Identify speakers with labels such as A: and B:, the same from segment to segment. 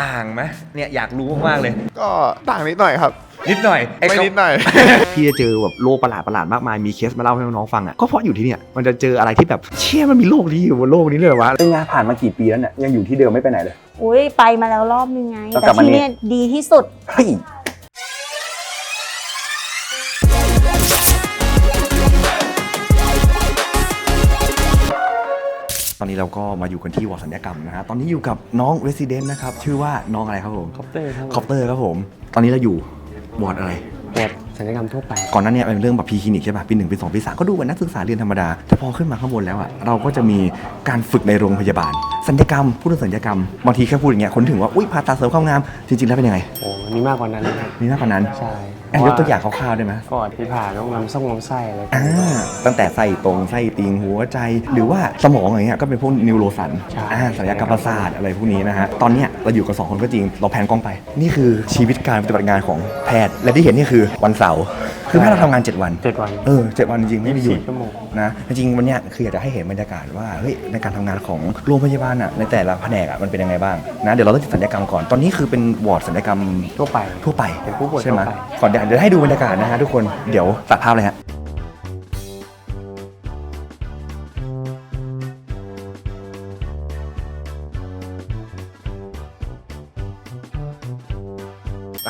A: ต่างไหมเนี่ยอยากรู้มากๆเลย
B: ก็ต่างนิดหน่อยครับ
A: นิดหน่อยไอ้
B: ไม่
A: เขา
B: นิดหน่อย
C: พี่จะเจอแบบโลกประหลาดประหลาดๆมากมายมีเคสมาเล่าให้น้องๆฟังอะก็เพราะอยู่ที่เนี่ยมันจะเจออะไรที่แบบเชี่ยมันมีโลกนี้อยู่บนโลกนี้เลยเหรอวะเป็นไงผ่านมากี่ปีแล้วเนี่ยยังอยู่ที่เดิมไม่ไปไหนเลย
D: อุ้ยไปมาแล้วรอบนึงไง
C: แล้วก
D: แต่
C: ลับมา
D: ที่
C: นี่
D: เนี่ยดีที่สุด
C: เฮ้ย ตอนนี้เราก็มาอยู่กันที่วอร์ดสัญญกรรมนะฮะตอนนี้อยู่กับน้อง Resident นะครับ ชื่อว่าน้องอะไรครับผม
E: คอปเตอร์ครับ
C: คอปเตอร์ครับผม ตอนนี้เราอยู่วอร์ดอะไร
E: บทศัลยกรรมทั่วไป
C: ก่อนหนั้นเนี่ยเป็นเรื่องแบบพีคลินิกใช่ป่ะปีหนึ่งปีสองปีสามก็ดูเหมือนนักศึกษาเรียนธรรมดา แต่พอขึ้นมาข้างบนแล้วอะเราก็จะมีการฝึกในโรงพยาบาล สัญญกรรมพูดถึงสัญญกรรมบางทีแค่พูดอย่างเงี้ยคนถึงว่าอุ้ยผ่าตัดเสริมความงามจริงๆแล้วเป็นยังไง
E: โอ้มีมากกว่านั้นนะครับ
C: มีมากกว่านั้น
E: ใช่
C: อะยกตัวอย่างคร่าวๆได้ไหม
E: ก็ที่ผ่าต้องนำส่งลำไส้อะไร
C: อ่าตั้งแต่ไส้ตรงไส้ติ่งหัวใจ หรือว่าสมองอย่างเงี้ยก็เป็นพวกนิวโรสันอ่าสัญญกรรมประสาทอะไรพวกนี้นะฮะตอนเนี้ยเราอยู่กันสองคนก็จริงเราแพนกล้องไป นี่คือชีวิตการปฏิบัติงานของแพทย์และที่เห็นนี่คือวันเสาร์คือแพทย์เราทำงาน 7 วัน
E: เจ็ดวัน
C: เออเจ็ดวันจริงๆไม่มีหยุด
E: 24ชั่วโมง
C: นะจริงๆวันเนี้ยคืออยากจะให้เห็นบรรยากาศว่าเฮ้ยในการทำงานของโรงพยาบาลอะในแต่ละแผนกอะมันเป็นยังไงบ้างนะเดี๋ยวเราต้องสัญญกรรมก่อนตอนนี้คือเป็นวอร์ดสัญญกรรม
E: ทั่วไป
C: ทั่วไป
E: เป็นผู้ป่วย
C: ใช่ไหม
E: ทั่วไป
C: ก่อนเดี๋ยวเดี๋ยวให้ดูบรรยากาศนะฮะทุกคนเดี๋ยวตัดภาพเลยฮะ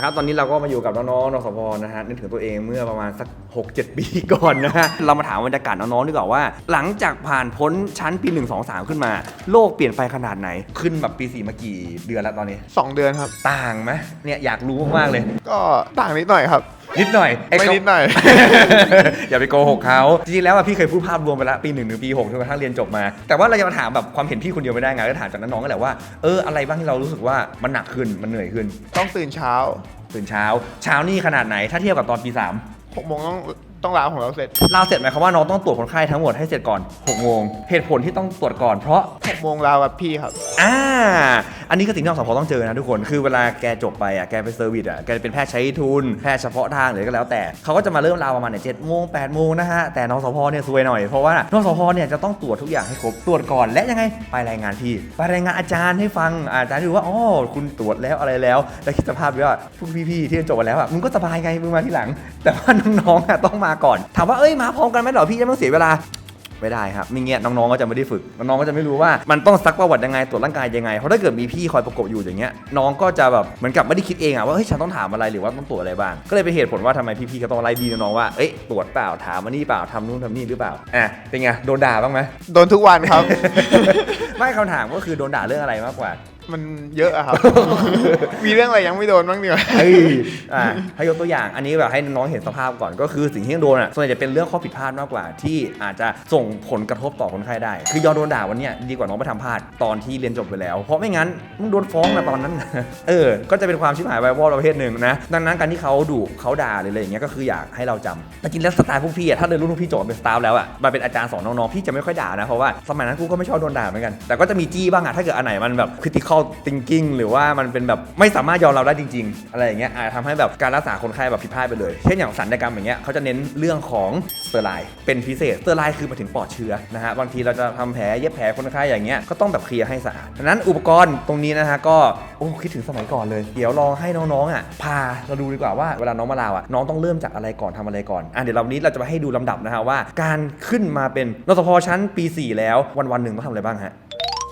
C: ครับตอนนี้เราก็มาอยู่กับน้องๆนสพนะฮะนึกถึงตัวเองเมื่อประมาณสัก 6-7 ปีก่อนนะฮะเรามาถามบรรยากาศน้องๆดีกว่าว่า หลังจากผ่านพ้นชั้นปี 1 2 3 ขึ้นมา โลกเปลี่ยนไปขนาดไหน ขึ้นแบบปี 4 มากี่เดือนแล้วตอนนี้
B: สองเดือนครับ
A: ต่างไหมเนี่ยอยากรู้มากๆเลย
B: ก็ต่างนิดหน่อยครับ
A: นิดหน่อยอ้
B: ไม่
A: เขา
B: นิดหน่อย
A: อย่าไปโกหกเขาจริงๆแล้วอะพี่เคยพูดภาพรวมไปแล้วปีหนึ่งถึงปีหกจนกระทั่งเรียนจบมา แต่ว่าเราจะมาถามแบบความเห็นพี่คนเดียวไม่ได้ไงก็ถามจากน้องๆกันแหละว่าเอออะไรบ้างที่เรารู้สึกว่ามันหนักขึ้นมันเหนื่อยขึ้น
B: ต้องตื่นเช้า
A: ตื่นเช้า เช้านี่ขนาดไหนถ้าเทียบกับตอนปี3
B: หกโมงต้องต้องลาของเราเสร็จ
A: เราเสร็จหมายความว่าน้องต้องตรวจคนไข้ทั้งหมดให้เสร็จก่อน6โมงเหตุผลที่ต้องตรวจก่อนเพราะ
B: หกโมงลากับพี่ครับ
A: อ่า อันนี้ก็สิ่งที่เราสพต้องเจอนะทุกคน คือเวลาแกจบไปอะ แกไปเซอร์วิสอะ แกเป็นแพทย์ใช้ทุน แพทย์เฉพาะทางหรือก็แล้วแต่ เขาก็จะมาเริ่มราวประมาณเนี่ยเจ็ดโมงแปดโมงนะฮะ แต่น้องสพเนี่ยซวยหน่อย เพราะว่านสพเนี่ยจะต้องตรวจทุกอย่างให้ครบ ตรวจก่อนและยังไง ไปรายงานพี่ ไปรายงานอาจารย์ให้ฟัง อาจารย์ดูว่า อ๋อ คุณตรวจแล้วอะไรแล้วแล้วคิดสภาพว่าพวกพี่ๆที่จบมาแล้วอะ มึงก็สบายไง มึงมาที่หลัง แต่ว่าน้องๆอะต้องมาก่อน ถามว่า เอ้ย มาพร้อมกันไหมเหรอพี่จะไม่ต้องเสียเวลา ไม่ได้ครับไม่เงี้ยน้องๆก็จะไม่ได้ฝึกน้องๆก็จะไม่รู้ว่ามันต้องซักประวัติยังไงตรวจร่างกายยังไงเพราะถ้าเกิดมีพี่คอยประกบอยู่อย่างเงี้ยน้องก็จะแบบเหมือนกับไม่ได้คิดเองอะว่าเฮ้ยฉันต้องถามอะไรหรือว่าต้องตรวจอะไรบ้างก็เลยเป็นเหตุผลว่าทำไมพี่ๆก็ต้องไล่บีน้องๆว่าเอ้ยตรวจเปล่าถามมานี่เปล่าทำนู่นทำนี่หรือเปล่าอะเป็นไงโดนด่าบ้างไหม
B: โดนทุกวันครับ
A: ไม่คำถามก็คือโดนด่าเรื่องอะไรมากกว่า
B: มันเยอะอะครับ มีเรื่องอะไรยังไม่โดนบ้างดีกว่า
A: เฮ้ยอะให้ยกตัวอย่างอันนี้แบบให้น้องๆเห็นสภาพก่อนก็คือสิ่งที่โดนอะส่วนใหญ่จะเป็นเรื่องข้อผิดพลาดมากกว่า ที่อาจจะส่งผลกระทบต่อคนไข้ได้ คือยอมโดนด่าวันเนี้ยดีกว่าน้องไปทำพลาดตอนที่เรียนจบไปแล้ว เพราะไม่งั้นมึงโดนฟ้องนะตอนนั้น เออ ก็จะเป็นความชิบหายไววอลประเภทหนึ่งนะดังนั้นการที่เขาดุเขาด่าหรืออะไรอย่างเงี้ยก็คืออยากให้เราจำแต่จริงแล้วสไตล์พวกพี่อะถ้าเรียนรุ่นพวกพี่จบมาเป็นสตาฟแล้วอะมาเป็นอาจารย์สอนน้องๆพี่จะไม่ค่อยด่านะเพราะว่าสมัยนั้นกูก็ไม่ชอบโดนด่าเหมือนกันแต่ก็จะมีจี้บ้างอะถ้าเกิดอันไหนมันแบบ critical thinking หรือว่ามันเป็นแบบไม่สามารถยอมรับได้จริง ๆ อะไรอย่างเงี้ยอาจจะทำให้แบบการรักษาคนไข้แบบผิดพลาดไปเลย เช่นอย่างสัญญกรรมอย่างเงี้ยเขาจะเน้นเรื่องของสเตอร์ไลน์เป็นพิเศษสเตอร์ไลน์คือมาถึงปอดเชื้อนะฮะบางทีเราจะทำแผลเย็บแผลคนไข้อย่างเงี้ยก็ต้องแบบเคลียร์ให้สะอาดดังนั้นอุปกรณ์ตรงนี้นะฮะก็โอ้คิดถึงสมัยก่อนเลย เดี๋ยวลองให้น้องๆอะพาเราดูดีกว่าว่าเวลาน้องมาลาวอะน้องต้องเริ่มจากอะไรก่อนทำอะไรก่อนอะเดี๋ยวเราวันนี้เราจะมาให้ดูลำดับนะฮะว่า การขึ้นมาเป็นนสพชั้นปี 4 แล้ววันวันๆหนึ่งต้องทำอะไรบ้างฮะ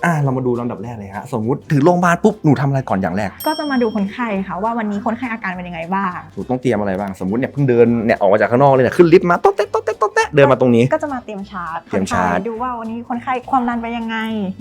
A: อะเรามาดูลำดับแรกเลยฮะสมมุติถึงโรงพยาบาลปุ๊บหนูทำอะไรก่อนอย่างแรก
F: ก็จะมาดูคนไข้ค่ะว่าวันนี้คนไข้อาการเป็นยังไงบ้าง
C: หนูต้องเตรียมอะไรบ้างสมมุติเนี่ยเพิ่งเดินเนี่ยออกมาจากข้างนอกเลยเนี่ยขึ้นลิฟต์มาโต๊ะเต๊ะโต๊ะเต๊ะโต๊ะเต๊ะเดินมาตรงนี้
F: ก็จะมาเตรียมชาร์จ
C: เตรียมชาร์จ
F: คนไข้ดูว่าวันนี้คนไข้ความดันเป็นยังไง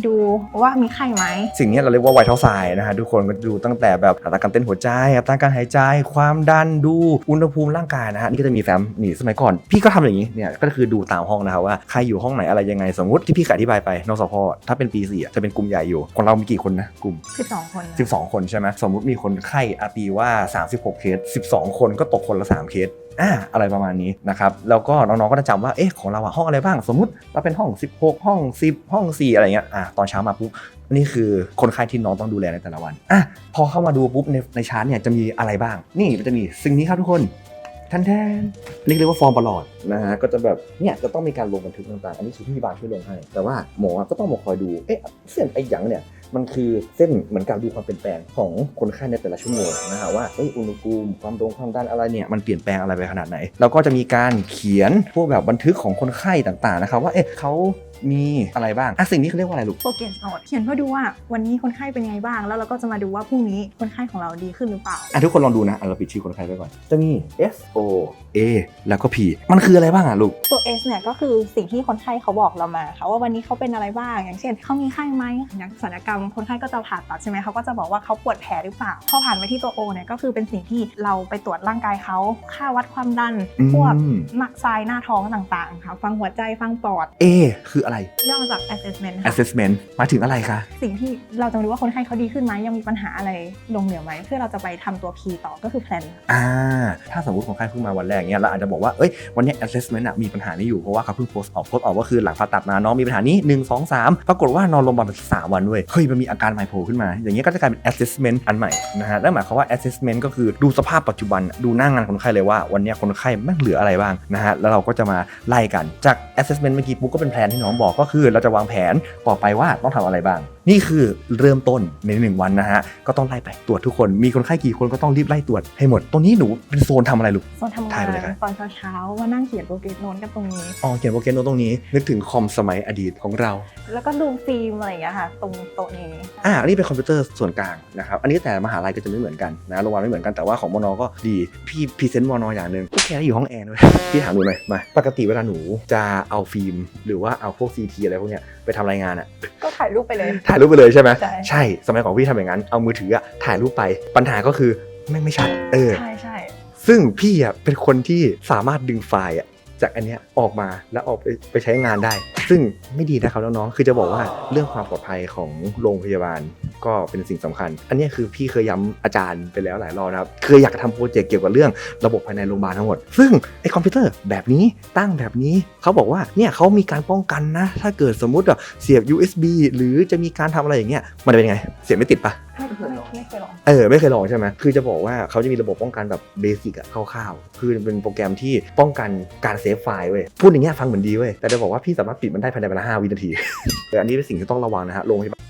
F: ดูว่ามีไข้ไหม
C: สิ่งนี้เราเรียกว่าไวท์เท l ไซนะฮะทุกคนก็ดูตั้งแต่แบบอัตราการเต้นหัวใจอัตราการหายใจ ความดันดูอุณหภูมิร่างกายนะฮะนี่ก็จะมีแฟ้มนี่สมัยก่อน พี่ก็ทำอย่างนี้เนี่ยก็คือดูตามห้องนะครับว่าใครอยู่ห้องไหนอะไรยังไง สมมติที่พี่อธิบายไปนสพถ้าเป็นปีสี่อะจะเป็นกลุ่มใหญ่อยู่ของเรามีกี่คนนะกลุ่ม
F: 12 คน
C: 12 คนใช่ไหมสมมุติมีคนไข้อาตีว่า 36 เคส 12 คนก็ตกคนละ 3 เคสอ่าอะไรประมาณนี้นะครับแล้วก็น้องๆก็จะจำว่าเอ๊ะของเราอะห้องอะไรบ้าง สมมุติเราเป็นห้อง 16 ห้อง 10 ห้อง 4 อะไรเงี้ยอ่าตอนเช้ามาปุ๊บนี่คือคนไข้ที่น้องต้องดูแลในแต่ละวันอะพอเข้ามาดูปุ๊บในในชาร์ตเนี่ยจะมีอะไรบ้าง นี่มันจะมีสิ่งนี้ครับทุกคน ทันแทนนี่เรียกว่าฟอร์มประหลอดนะฮะก็จะแบบเนี่ยจะต้องมีการลงบันทึกต่างๆ อันนี้คือพี่บาลช่วยลงให้ แต่ว่าหมอก็ต้องมาคอยดูเอ๊ะเส้นไอ้หยังเนี่ยมันคือเส้นเหมือนกับดูความเปลี่ยนแปลงของคนไข้ในแต่ละชั่วโมงนะฮะว่าเอ้ยอุณหภูมิความตรงความดันอะไรเนี่ยมันเปลี่ยนแปลงอะไรไปขนาดไหน แล้วก็จะมีการเขียนพวกแบบบันทึกของคนไข้ต่างๆนะครับว่าเอ๊ะเขา มีอะไรบ้างอะสิ่งนี้เขาเรียกว่าอะไรลูก
F: โปรเกรสโนดเขียนเพื่อดูว่าวันนี้คนไข้เป็นยังไงบ้าง แล้วเราก็จะมาดูว่าพรุ่งนี้คนไข้ของเราดีขึ้นหรือเปล่า
C: อะทุกคนลองดูนะอะเราปิดชื่อคนไข้ไปก่อน จะมี S O A แล้วก็ P มันคืออะไรบ้างอะลูก
F: ตัว S เนี่ยก็คือสิ่งที่คนไข้เขาบอกเรามาค่ะว่าวันนี้เขาเป็นอะไรบ้าง อย่างเช่นเขามีไข้ไหมอย่างศัลยกรรมคนไข้ก็จะผ่าตัดใช่ไหมเขาก็จะบอกว่าเขาปวดแผลหรือเปล่าพอผ่านไปที่ตัว O เนี่ยก็คือเป็นสิ่งที่เราไปตรวจร่างกายเขาค่าวัดความดัน
C: อืม
F: พวกหนักทรายหน้าท้องต่างๆค่ะฟังหัวใจฟังปอด
C: A คืออะไร
F: ย่อมาจาก assessment ค่ะ
C: assessment หมายถึงอะไรคะ
F: สิ่งที่เราจะมาดูว่าคนไข้เขาดีขึ้นไหมยังมีปัญหาอะไรลงเหลือไหมเพื่อเราจะไปทำตัว P ต่อก็คือ plan
C: อ่า ถ้าสมมติคนไข้เพิ่งมาวันแรกเนี่ยเราอาจจะบอกว่า เอ้ย วันเนี้ย assessment อะมีปัญหานี้อยู่ เพราะว่าเขาเพิ่งโพสต์ออกโพสต์ออกว่าคือหลังผ่าตัดมาน้องมีปัญหานี้ 1 2 3 ปรากฏว่านอนโรงพยาบาลไปสามวันเว้ย เฮ้ย มันมีอาการใหม่โผล่ขึ้นมา อย่างเงี้ยก็จะกลายเป็น assessment อันใหม่นะฮะ นั่นหมายความว่า assessment ก็คือดูสภาพปัจจุบัน ดูหน้างานคนไข้เลยว่า วันเนี้ยคนไข้แม่งเหลืออะไรบ้างนะฮะ แล้วเราก็จะมาไล่กัน จาก assessment เมื่อกี้ปุ๊บก็เป็นแผนที่น้องบอกก็คือเราจะวางแผนต่อไปว่าต้องทำอะไรบ้างนี่คือเริ่มต้นในหนึ่งวันนะฮะ ก็ต้องไล่ไปตรวจทุกคน มีคนไข้กี่คนก็ต้องรีบไล่ตรวจให้หมด ตรงนี้หนูเป็นโซนทำอะไรลูก
F: ส่วนทำ
C: ถ่างา
F: ย
C: ไปเลย
F: น
C: ครับ
F: ตอนเช้าๆว่านั่งเขียนโปรเกรสโนนกันตรงนี้
C: อ๋อ เขียนโปรแกรมโน้ตตรงนี้ นึกถึงคอมสมัยอดีตของเรา
F: แล้วก็ดูฟิล์มอะไรอย่างเงี้ยค่ะ ตรงโต๊ะนี้
C: อ่าอันนี้เป็นคอมพิวเตอร์ส่วนกลางนะครับ อันนี้แต่มหาลัยก็จะไม่เหมือนกันนะโรงพยาบาลไม่เหมือนกัน แต่ว่าของมนก็ดี พี่พรีเซนต์มนอย่างหนึ่งพวกแกได้อยู่ห้องแอร์ด้วยพี่ถามหนูหน่อยมา ปกติเวลาหนูจะเอาฟิล์ม หรือว่าเอาพวกซีทีอะไรพวกเนี้ยไปทำรายงานอะ
F: ก็ถ่ายรูปไปเลย
C: ถ่ายรูปไปเลยใช่ไหม
F: ใช่
C: ใช่สมัยของพี่ทำอย่างนั้น เอามือถืออะถ่ายรูปไป ปัญหาก็คือแม่งไม่ชัด เออ
F: ใช่ใช่
C: ซึ่งพี่อะเป็นคนที่สามารถดึงไฟล์อะ จากอันเนี้ยออกมาแล้วออกไปไปใช้งานได้ ซึ่งไม่ดีนะครับน้องๆคือจะบอกว่าเรื่องความปลอดภัยของโรงพยาบาลก็เป็นสิ่งสำคัญ อันนี้คือพี่เคยย้ำอาจารย์ไปแล้วหลายรอบนะครับเคยอยากทำโปรเจกต์เกี่ยวกับเรื่องระบบภายในโรงพยาบาลทั้งหมด ซึ่งไอคอมพิวเตอร์แบบนี้ตั้งแบบนี้เขาบอกว่าเนี่ยเขามีการป้องกันนะ ถ้าเกิดสมมุติแบบเสียบ USB หรือจะมีการทำอะไรอย่างเงี้ยมันจะเป็นไงเสียบไม่ติดปะ
F: ไม่ไม่ไม่เคยลอง
C: เออไม่เคยลองใช่ไหมคือจะบอกว่าเขาจะมีระบบป้องกันแบบเบสิกอะคร่าวๆ คือเป็นโปรแกรมที่ป้องกันการเซฟไฟล์เว้ย พูดอย่างเงี้ยฟังเหมือนดีเว้ย แต่จะบอกว่าพี่สามารถปิดมันได้ภายในเวลา5วินาที แต่อันนี้เป็นสิ่งที่ต้องระวังนะฮะโรงพยาบาล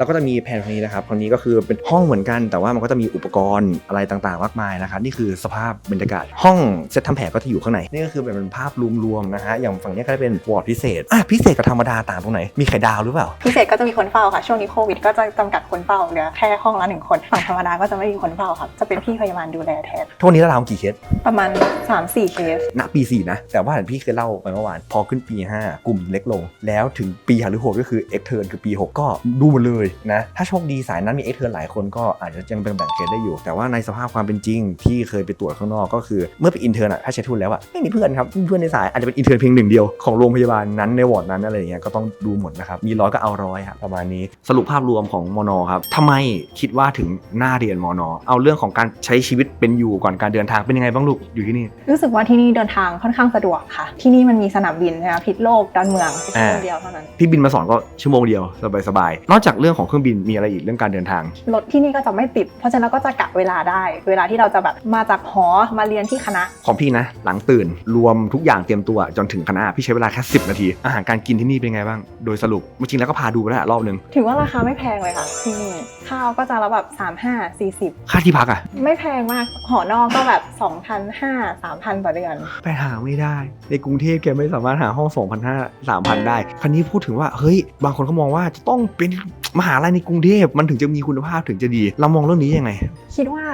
C: แล้วก็จะมีแผนตรงนี้นะครับตรงนี้ก็คือเป็นห้องเหมือนกัน แต่ว่ามันก็จะมีอุปกรณ์อะไรต่างๆ มากมายนะครับนี่คือสภาพบรรยากาศ ห้องเซตทำแผลก็จะอยู่ข้างในนี่ก็คือเป็นภาพรวมๆนะฮะอย่างฝั่งนี้ก็จะเป็นวอร์ดพิเศษอะพิเศษกับธรรมดาต่างตรงไหนมีไข่ดาวหรือเปล่า
F: พิเศษก็จะมีคนเฝ้าค่ะช่วงนี้โควิดก็จะจำกัดคนเฝ้าเหลือแค่ห้องละหนึ่งคนฝั่งธรรมดาก็จะไม่มีคนเฝ้าค่ะจะเป็นพี่พยาบาลดูแลแทน
C: ทุกวันนี้เราทำกี่เคส
F: ประมาณ 3-4 เคส
C: ณปี 4 นะ แต่ว่าพี่เคยเล่าไปเมื่อวาน พอขึ้นปี 5 กลุ่มเล็กลง แล้วถึงปีหาหรือ6ก็คือ X turn คือปี 6 ก็ดูหมดเลยนะถ้าโชคดีสายนั้นมี X turn หลายคนก็อาจจะยังเป็นแบ่งเคสได้อยู่ แต่ว่าในสภาพความเป็นจริงที่เคยไปตรวจข้างนอกก็คือเมื่อเป็นอินเทอร์อะถ้าใช้ทุนแล้วอะไม่มีเพื่อนครับเพื่อนในสายอาจจะเป็นอินเทอร์เพียงหนึ่งเดียวของโรงพยาบาลนั้นในวอร์ดนั้นอะไรอย่างเงี้ยก็ต้องดูหมดนะครับมีร้อยก็เอาร้อยครับประมาณนี้สรุปภาพรวมของมอนอครับทำไมคิดว่าถึงหน้าเรียนมอนอเอาเรื่องของการใช้ชีวิตเป็นอยู่ก่อนการเดินทางเป็นยังไงบ้างลูกอยู่ที่นี่
F: รู้สึกว่าที่นี่เดินทางค่อนข้างสะดวกค่ะ ที่นี่มันมีสนามบินนะคะพิษโลกดอนเมืองชั่วโมงเดียวเท่านั้น
C: พี่บินมาสอนก็ชั่วโมงเดียวสบายๆนอกจากเรื่องของเครื่องบินมีอะไรอีกเรื่องการเดินทาง
F: รถที่นี่ก็จะไม่ติด เพราะฉะนั้นเราก็จะกะเวลาได้ เวลาที่เราจะแบบมาจากหอมาเรียนที่คณะ
C: ของพี่นะ หลังตื่นรวมทุกอย่างเตรียมตัวจนถึงคณะพี่ใช้เวลาแค่10 นาที อาหารการกินที่นี่เป็นไงบ้าง โดยสรุปจริงๆแล้วก็พาดูไปแล้วรอบนึง
F: ถือว่าราคาไม่แพงเลยค่ะที่นี่ข้าวก็จะละแบบ3 5
C: ค่าที่พักอะ
F: 40ไม่แพงมากหอนอกก็แบบ2 5 0 0 3,000ต่อเดือน
C: ไปหาไม่ได้ ในกรุงเทพแกไม่สามารถหาห้อง2,500 3,000ได้คันนี้พูดถึงว่าเฮ้ยบางคนเขามองว่าจะต้องเป็นมหาหาลัยในกรุงเทพมันถึงจะมีคุณภาพถึงจะดี เรามองเรื่องนี้ยังไง
F: คิดว่า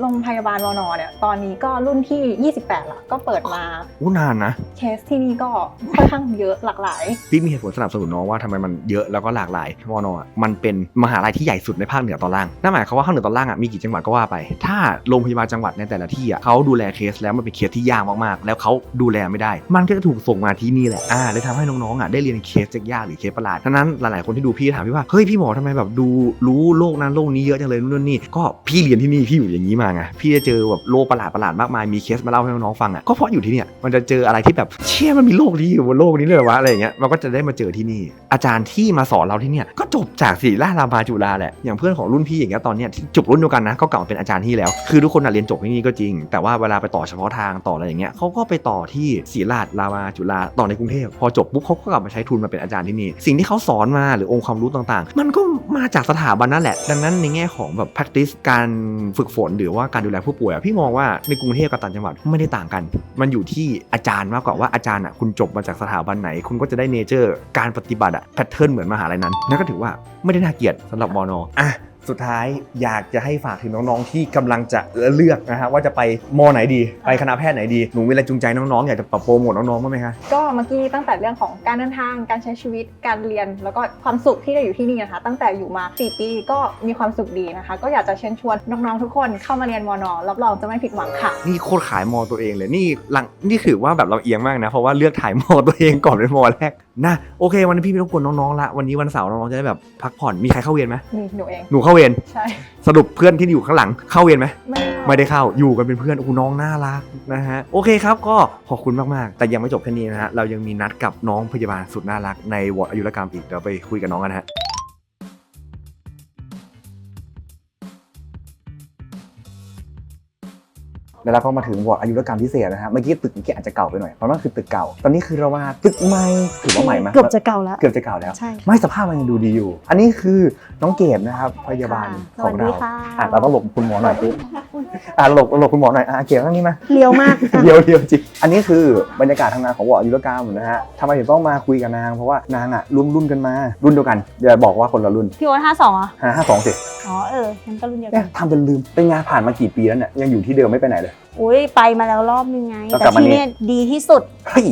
F: โรงพยาบาลวนอเนี่ยตอนนี้ก็รุ่นที่ 28 ละก็เปิดมา
C: อู้นานนะ
F: เคสที่นี่ก็ค่อนข้างเยอะหลากหลาย
C: พี่มีเหตุผลสนับสนุนน้องว่าทำไมมันเยอะแล้วก็หลากหลายมอนอะมันเป็นมหาลัยที่ใหญ่สุดในภาคเหนือตอนล่างนั่นหมายความว่าภาคเหนือตอนล่างอะมีกี่จังหวัดก็ว่าไป ถ้าโรงพยาบาลจังหวัดในแต่ละที่อะเขาดูแลเคสแล้วมันเป็นเคสที่ยากมากๆ แล้วเขาดูแลไม่ได้ มันก็จะถูกส่งมาที่นี่แหละอ่าเลยทำให้น้องๆอะได้เรียนเคสยากๆหรือเคสประหลาดทั้งนั้นหลายๆคนที่ดูพี่ถามพี่ว่าเฮ้ยพี่หมอทำไมแบบดูรู้โลกนั้นโลกนี้เยอะจังเลยนู่นนนนี่ก็พี่เรียนที่นี่พี่อยู่อย่างนี้มามาไงพี่จะเจอแบบโลกประหลาดประหลาดมากมายมีเคสมาเล่าให้น้องๆฟังอะก็เพราะอยู่ที่เนี่ยมันจะเจออะไรที่แบบเชี่ยมันมีโลกนี้อยู่บนโลกนี้เลยวะอะไรอย่างเงี้ยมันก็จะได้มาเจอที่นี่ อาจารย์ที่มาสอนเราที่เนี่ยก็จบจากศิริราชรามาจุฬาแหละอย่างเพื่อนของรุ่นพี่อย่างเงี้ยตอนเนี้ยจบรุ่นเดียวกันนะก็กลับมาเป็นอาจารย์ที่แล้ว คือทุกคนอะเรียนจบที่นี่ก็จริง แต่ว่าเวลาไปต่อเฉพาะทางต่ออะไรอย่างเงี้ยเขาก็ไปต่อที่ศิริราชรามาจุฬาต่อในกรุงเทพพอจบปุ๊บเขาก็กลับมาใช้ทุนมาเป็นอาจารย์ที่นี่สิ่งที่เขาสอนมาหรือองค์ความรู้ต่างๆ มันก็มาจากสถาบันนั่นแหละ ดังนั้นในแง่ของแบบ practice การฝึกฝนหรือว่าการดูแลผู้ป่วยอะพี่มองว่าในกรุงเทพกับต่างจังหวัดไม่ได้ต่างกัน มันอยู่ที่อาจารย์มากกว่าว่าอาจารย์อะคุณจบมาจากสถาบันไหน คุณก็จะได้เนเจอร์ การปฏิบัติอะแพทเทิร์นเหมือนมหาลัยนั้นนั่นก็ถือว่าไม่ได้น่าเกลียดสำหรับมอนอะ สุดท้ายอยากจะให้ฝากถึงน้องๆที่กำลังจะเลือกนะฮะว่าจะไปมอไหนดี ไปคณะแพทย์ไหนดี หนูมีอะไรจูงใจน้องๆ อยากจะปรับโปรโมทน้องๆบ้างไหมคะ
F: ก็เมื่อกี้ตั้งแต่เรื่องของการเดินทางการใช้ชีวิตการเรียน แล้วก็ความสุขที่ได้อยู่ที่นี่นะคะ ตั้งแต่อยู่มา 4 ปีก็มีความสุขดีนะคะ ก็อยากจะเชิญชวนน้องๆทุกคนเข้ามาเรียนมอนอรับรองจะไม่ผิดหวังค่ะ
C: นี่โคตรขายมอตัวเองเลยนี่หลังนี่ถือว่าแบบเราเอียงมากนะเพราะว่าเลือกถ่ายมอตัวเองก่อนเป็นมอแรกนะโอเค วันนี้พี่ไม่ต้องกวนน้องๆละวันนี้วันเสาร์น้องๆจะได้แบบพักผ่อนมีใครเข้าเวรไหม
F: นี่หนูเอง
C: หนูเข้าเวร
F: ใช่
C: สรุปเพื่อนที่อยู่ข้างหลังเข้าเวรไหม
F: ไม่ได้
C: ไม่ได้เข้าอยู่กันเป็นเพื่อนโอ้โหน้องน่ารักนะฮะโอเคครับก็ขอบคุณมากๆ แต่ยังไม่จบแค่นี้นะฮะเรายังมีนัดกับน้องพยาบาลสุดน่ารักในวอร์ดอายุรกรรมอีกเดี๋ยวไปคุยกับน้องกันนะฮะ แล้วเราก็มาถึงวอร์ดอายุรกรรมพิเศษนะฮะเมื่อกี้ตึกเมื่อกี้อาจจะเก่าไปหน่อยเพราะนั่นคือตึกเก่า ตอนนี้คือเรามาตึกใหม่ถือว่าใหม่ไหม
D: เกือบจะเก่าแล้ว
C: เกือบจะเก่าแล้ว
D: ใช่
C: ไม่สภาพมันยังดูดีอยู่ อันนี้คือน้องเกดนะครับพยาบาล
D: ค่ะ
C: ของเรา
D: สวัสดีค่ะ
C: อะเราต้องหลบคุณหมอหน่อยปุ๊บอะหลบหลบคุณหมอหน่อยอะเกดนั่งนี่มา
D: เลียวมากค่ะ
C: เดียวเดียวจริงอันนี้คือบรรยากาศทำงานของวอร์ดอายุรกรรมนะฮะทำไมถึงต้องมาคุยกับนาง เพราะว่านางอะรุ่นรุ่นกันมารุ่นเดียวกันอย่าบอกว่าคนละรุ่น
D: พี่โอ๊ตห้าสองอะ
C: ห้าห้าสองสิ
D: อ๋อเอองั้นก็รุ่นเดียว
C: เนี่
D: กั
C: ย
D: น
C: ทำเป็นลืมเป็นงานผ่านมากี่ปีแล้วเนี่ยยังอยู่ที่เดิมไม่ไปไหนเลย
D: อุ้ยไปมาแล้วรอบนึงไง
C: แล้ว
D: แต่
C: กลับมา
D: ที่
C: นี่
D: เนี่ยดีที่สุด
C: เฮ้ย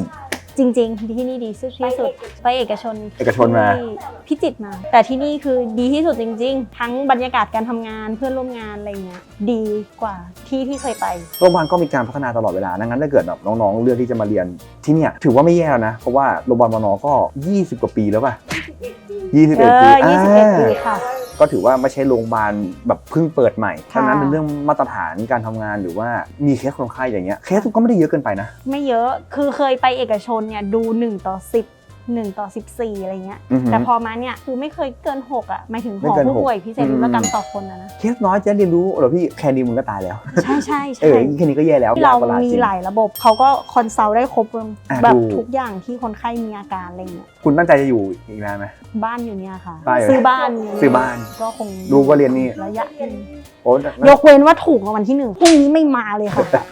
D: จริง ๆ ที่นี่ดีที่สุดไปเอกชน
C: เอกชนมา
D: ที่พิจิตรมา แต่ที่นี่คือดีที่สุดจริง ๆ ทั้งบรรยากาศการทำงานเพื่อนร่วมงานอะไรเงี้ยดีกว่าที่ที่เคยไป
C: โรงพยาบาลก็มีการพัฒนาตลอดเวลาดังนั้นถ้าเกิดแบบน้องๆ เลือกที่จะมาเรียนที่เนี่ยถือว่าไม่แย่แล้วนะ เพราะว่าโรงพยาบาลมนก็ 20 กว่าปีแล้วป่ะ21
D: เอ
C: ปี
D: อ21ปีค่ะ
C: ก็ถือว่าไม่ใช่โรงพยาบาลแบบเพิ่งเปิดใหม่
D: ค่ะ
C: ดังนั้นเป็นเรื่องมาตรฐานการทำงานหรือว่ามีเคสคนไข้อย่างเงี้ยเคสก็ไม่ได้เยอะเกินไปนะ
D: ไม่เยอะคือเคยไปเอกชนเนี่ยดู1ต่อ10 1 ต่อ 14 อะไรเงี้ย
C: อือหือ
D: แต่พอมาเนี่ยคือไม่เคยเกิน 6 อะหมายถึงห
C: ไม่
D: อ
C: เกิน
D: ผู้
C: หก
D: ป่วยพิเศษ
C: อืม
D: รุรกรรมต่อคนอะนะ
C: เคสน้อยจะเรียนรู้เหรอพี่แค่นี้มึงก็ตายแล้ว
D: ใช่ใช่
C: เอ
D: ใช่
C: อแค่นี้ก็แย่แล้ว
D: ที่เรา
C: ยกวล
D: มี
C: จริง
D: หลายระบบเขาก็คอนซัลท์ได้ครบ
C: อะ
D: แบบ
C: ดู
D: ทุกอย่างที่คนไข้มีอาการอะไรเงี้ย
C: คุณตั้งใจจะอยู่อีกนานไหม
D: บ้านอยู่เนี่ยค่ะ
C: บ้านอยู่
D: ซื้อบ้านยู่
C: ซื้อบ้าน
D: ก็คง
C: ลูกก็เรียนนี่
D: ระยะหนึ่ง
C: โอ้
D: ยกเว้นว่าถูกรางวัลที่หนึ่งพรุ่งนี้ไม่มาเลยค่ะ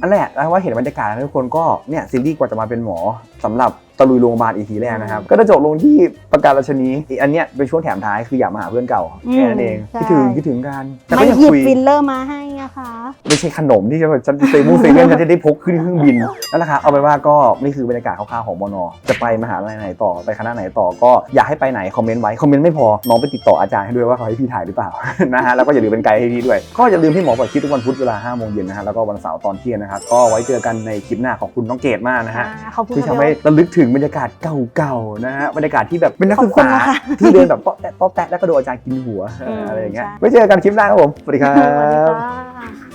C: อันแหละแล้วว่าเห็นบรรยากาศแล้วทุกคนก็เนี่ยซีรีส์กว่าจะมาเป็นหมอสำหรับ ตะลุยโรงพยาบาลอีทีแรกนะครับ ก็จะจบลงที่ประกาศราชนีอีกอันเนี้ยเป็นช่วงแถมท้ายคืออยากมาหาเพื่อนเก่า
D: อืม
C: แค่นั้นเอง
D: ใช่
C: คิดถึงคิดถึงกันแต่
D: ไม่
C: ก็ยัง
D: หยิบ
C: คุย
D: ฟิลเลอร์มาให้นะคะ
C: ไม่ใช่ขนมที่จะแบบฉันเซมูเซเว่นฉันจะได้พกขึ้นเครื่องบินนั่นแหละครับเอาไปนว่าก็นี่คือบรรยากาศคร่าวๆของมอนอจะไปมหาลัยไหนต่อไปคณะไหนต่อก็อยากให้ไปไหนคอมเมนต์ไว้คอมเมนต์ไม่พอน้องไปติดต่ออาจารย์ให้ด้วยว่าเขาให้พี่ถ่ายหรือเปล่า นะฮะแล้วก็อย่าลืมเป็นไกด์ให้พี่ด้วย ก็อย่าลืมที่หมอเปิดคลิปทุกวันพุธเวลา5โมงเย็นนะฮะแล้วก็วันเสาร์ตอนเที่ยงนะครับก็ไว้เจอกันในคลิปหน้าขอบคุณน้องเกดมากนะฮะ
D: อ่าขอบคุณ
C: ที่
D: ค่ะ
C: ทำให้ระลึกถึงบรรยากาศเก่าๆนะฮะบรรยากาศที่แบบเป็นนักศึก
D: ขอบคุณ
C: ษา
D: นะคะ
C: ที่เดินแบบเป๊ะแตะเป๊ะแตะแล้วก็โดนอาจารย์กินหัว
D: อืม
C: อะไรอย่างเงี้ย
D: ใช่
C: ไว้เจอกันคลิปหน้าครับผมสวัสดีครั
D: สวัสดี
C: บ
D: ค่ะ